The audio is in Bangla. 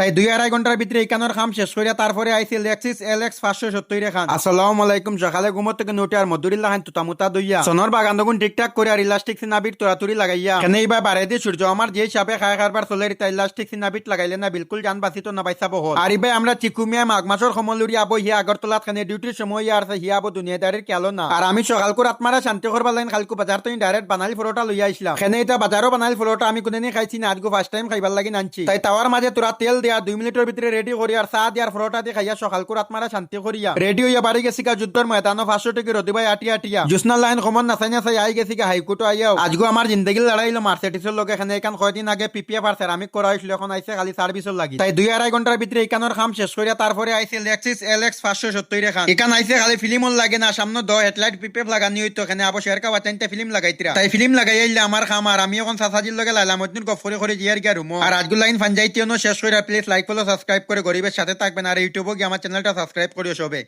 তাই দুই আড়াই ঘণ্টার ভিতরে এইখানোর খাম শেষ করিয়া তারপরে আইসি লেক্সিস এল এক্স পাঁচশো সত্তর খান। আসসালামু আলাইকুম সকালে ঘুমত থেকে নোটে আর মধুরিল্লাহ খান তুতামুতা দইয়া। সোনর বাগান দগুন ঠিকঠাক করে আর ইলাস্টিক সিনাবিট তোরাতুরি লাগাইয়া। কেন এইবার বাড়াই দিয়ে সূর্য আমার যে হিসাবে খায় খারবার চলে তাই ইলাস্টিক সিনাবিট লাগাইলে না বিলকুল জান বাঁচিত না পাইছা বহল। আর ইবাই আমরা চিকুমিয়া মাঘ মাসের সময় লুরি আবো হিয়া আগরতলাত খানে ডিউটির সময় ইয়া আছে হিয়া আবো দুনিয়াদারের কেলো না। আর আমি সকাল করে আত্মারা শান্তি করবার লাইন খালকু বাজার তো ডাইরেক্ট বানালি ফটোটা লইয়া আইছিলাম খানে এটা বাজারও বানালি ফটোটা আমি কোনদিন খাইছি না আজকে ফার্স্ট টাইম খাইবার লাগি আনছি তাই তাওয়ার মাঝে তোরা তেল দেয়া দুই মিনিটের ভিতরে রেডি করি আর চা দিয়ার ফটোটা দিয়ে খাইয়া সকাল করে আত্মারা শান্তি করিয়া। রেডি হইয়া বাড়ি গেছি কা যুদ্ধর ময়দানো ফাঁসশো টিকি রতিবাই আটিয়া। আটিয়া জুসনা লাইন খমন নাচাই নাচাই আই গেছি কা হাইকোর্ট আইয়াও। আজগো আমার জিন্দগি লড়াইলো মার্সেটিসের লগে এখানে এখান কয়দিন আগে পিপিএফ আর সেরামিক করা হয়েছিল এখন আইসে খালি সার্ভিসের লাগি। তাই দুই আড়াই ঘণ্টার ভিতরে এখানোর খাম শেষ করিয়া তারপরে আইসে লেক্সিস এল এক্স পাঁচশো সত্তর খান। এখান আইসে খালি ফিল্মও লাগে না সামনে দ হেডলাইট পিপিএফ লাগানি হইতো এখানে আবার শেয়ার কাবা চাইতে ফিল্ম লাগাইতিরা তাই ফিল্ম লাগাই আইলে আমার খাম আর আমি এখন সাসাজির লগে লাইলাম মতন গফরে করে জিয়ার গিয়া রুমো আর আজগুলো লাইন ফানজাইতিও শেষ করে প্লিজ লাইক ফলো সাবস্ক্রাইব করে গরিবের সাথে থাকবেন আর ইউটিউবও গিয়ে আমার চ্যানেলটা সাবস্ক্রাইব করিও সবে।